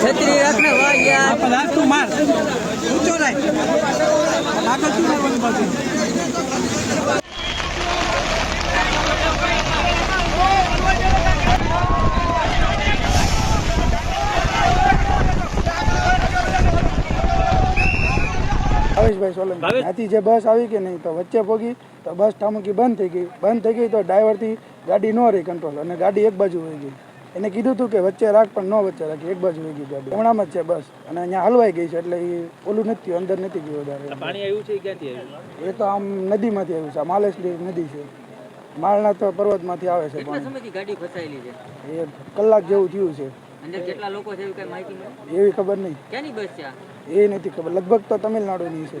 છત્રી રાખને વાહ યાર. લાગ તું માર. ઊંચો રાખ. આગળ શું કરવાનું પાછું ભાવેશભાઈ સોલંકી. ત્યાંથી જે બસ આવી કે નહીં તો વચ્ચે પહોંચી તો બસ ઠામકી બંધ થઈ ગઈ. બંધ થઈ ગઈ તો ડ્રાઈવરથી ગાડી ન રહી કંટ્રોલ અને ગાડી એક બાજુ વહી ગઈ. એને કીધું હતું કે વચ્ચે રાખ પણ ન વચ્ચે રાખી એક બાજુ વહી ગઈ ગાડી. હમણાં જ છે બસ. અને અહીંયા હલવાઈ ગઈ છે એટલે એ ઓલું નથી અંદર નથી ગયું વધારે. પાણી આવ્યું છે ક્યાંથી આવ્યું? એ તો આમ નદીમાંથી આવ્યું છે આ માલેશ્વરી નદી છે. માળના તો પર્વતમાંથી આવે છે પણ. ગાડી ફસાયેલી છે? એ કલાક જેવું થયું છે. અંદર કેટલા લોકો છે એવી કઈ માહિતી એવી ખબર નહીં. ક્યાંની બસ છે એ નથી ખબર. લગભગ તો તમિલનાડુની છે.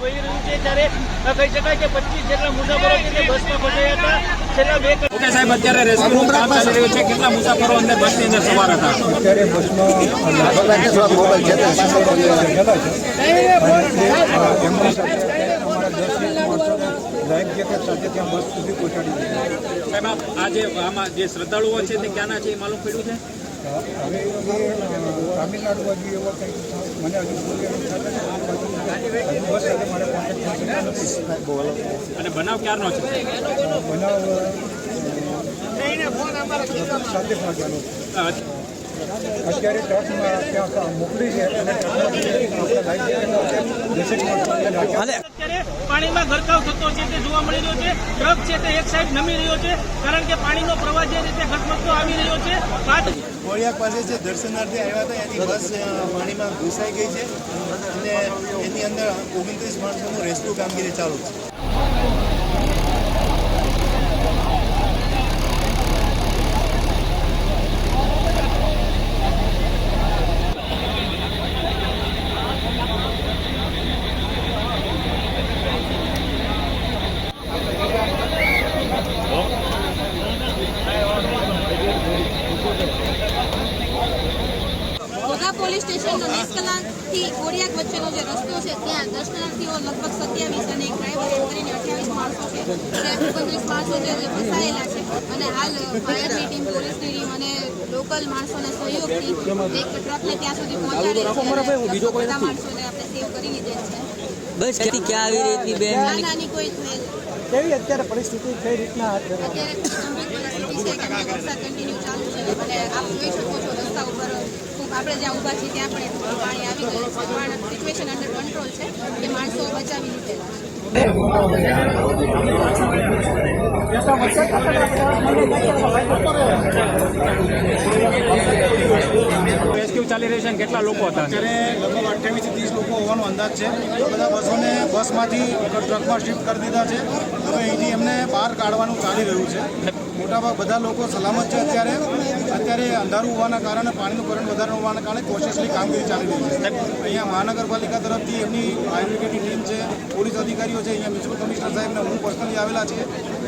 વહી રહ્યું છે ત્યારે આ કહી શકાય કે પચીસ જેટલા મુસાફરો છે તે બસમાં ફસાયા હતા. છેલ્લા બે ઓકે સાહેબ અત્યારે રેસ્ક્યુ કામ ચાલી રહ્યું છે. કેટલા મુસાફરો અંદર બસની અંદર સવાર હતા? અત્યારે બસમાં સાથે ત્યાં બસ સુધી પહોંચાડી દીધા. સાહેબ આ જે આમાં જે શ્રદ્ધાળુઓ છે તે ક્યાંના છે એ માલુમ પડ્યું છે? હવે એ તામિલનાડુ બાજુ એવો કંઈક મને. હજુ બસ સાથે મારે થઈ શક્યો અને બનાવ ક્યારનો છે? બનાવ સાતેક વાગ્યાનો અત્યારે ટ્રકમાં ત્યાં મોકલી છે અને અત્યારે પાણીમાં ગરકાવ થતો છે તે જોવા મળી રહ્યો છે. ટ્રક છે તે એક સાઈડ નમી રહ્યો છે, કારણ કે પાણીનો પ્રવાહ જે રીતે ઘટમટતો આવી રહ્યો છે પાંચ પાસે જે દર્શનાર્થે આવ્યા હતા, એની બસ પાણીમાં ઘૂસાઈ ગઈ છે અને એની અંદર ઓગણત્રીસ માણસોનું રેસ્ક્યુ કામગીરી ચાલુ છે. નિષ્કલાંકથી કોડિયાક વચ્ચેનો જે રસ્તો છે ત્યાં દર્શનાર્થીઓ લગભગ સત્યાવીસ અને એક ડ્રાઈવર એમ કરીને અઠ્યાવીસ માણસો છે. ઓગણત્રીસ માણસો છે જે ફસાયેલા છે. અને હાલ ફાયરની ટીમ પોલીસની ટીમ અને લોકલ માણસોના સહયોગથી એક ટ્રકને ત્યાં સુધી પહોંચાડી છે બધા માણસોને આપણે સેવ કરી લીધેલ છે. બસ ક્યાંથી ક્યાં આવી રહી હતી બેન ના નાની કોઈ થયેલ. કેવી અત્યારે પરિસ્થિતિ કઈ રીતના હાથ ધરવામાં? અત્યારે ગંભીર પરિસ્થિતિ છે કે વરસાદ કન્ટિન્યુ ચાલુ છે. અને આપ જોઈ શકો છો રસ્તા ઉપર ખૂબ આપણે જ્યાં ઊભા છીએ ત્યાં પણ પાણી આવી ગયું છે. પણ સિચ્યુએશન અંડર કંટ્રોલ છે કે માણસો બચાવી લીધેલા છે. રેસ્ક્યુ ચાલી રહ્યું છે અને કેટલા લોકો હતા? અત્યારે લગભગ અઠ્યાવીસથી ત્રીસ લોકો હોવાનો અંદાજ છે. બધા બસોને બસમાંથી ટ્રકમાં શિફ્ટ કરી દીધા છે. હવે અહીંથી એમને બહાર કાઢવાનું ચાલી રહ્યું છે. મોટાભાગ બધા લોકો સલામત છે અત્યારે. અત્યારે અંધારું હોવાના કારણે પાણીનું કરંટ વધારે હોવાના કારણે કોશિશની કામગીરી ચાલી રહી છે. અહીંયા મહાનગરપાલિકા તરફથી એમની ફાયર બ્રિગેડની ટીમ છે પોલીસ અધિકારીઓ છે અહીંયા મ્યુનિસિપલ કમિશનર સાહેબને હું પર્સનલી આવેલા છે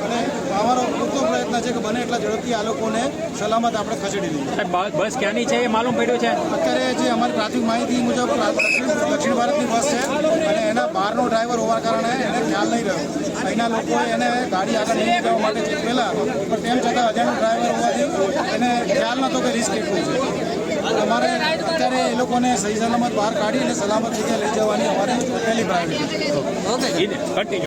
અને અમારો પૂરતો પ્રયત્ન છે કે બને એટલા ઝડપથી આ લોકોને સલામત આપણે ખસેડી દઈએ. બસ ક્યાંની છે એ માલુમ પડ્યું છે? અત્યારે જે અમારી પ્રાથમિક માહિતી મુજબ દક્ષિણ ભારતની બસ છે અને એના બહારનો ડ્રાઈવર હોવા કારણે એને ખ્યાલ નહીં રહ્યો. અહીંના લોકોએ એને ગાડી આગળ લઈ જવા માટે ચેતવેલા પણ તેમ છતાં અજાણ્યો ડ્રાઈવર હોવાથી એને ખ્યાલ નહોતો કે રિસ્ક કેટલું છે. અમારે અત્યારે એ લોકોને સહી સલામત બહાર કાઢી અને સલામત જગ્યાએ લઈ જવાની અમારી પહેલી પ્રાયોરિટી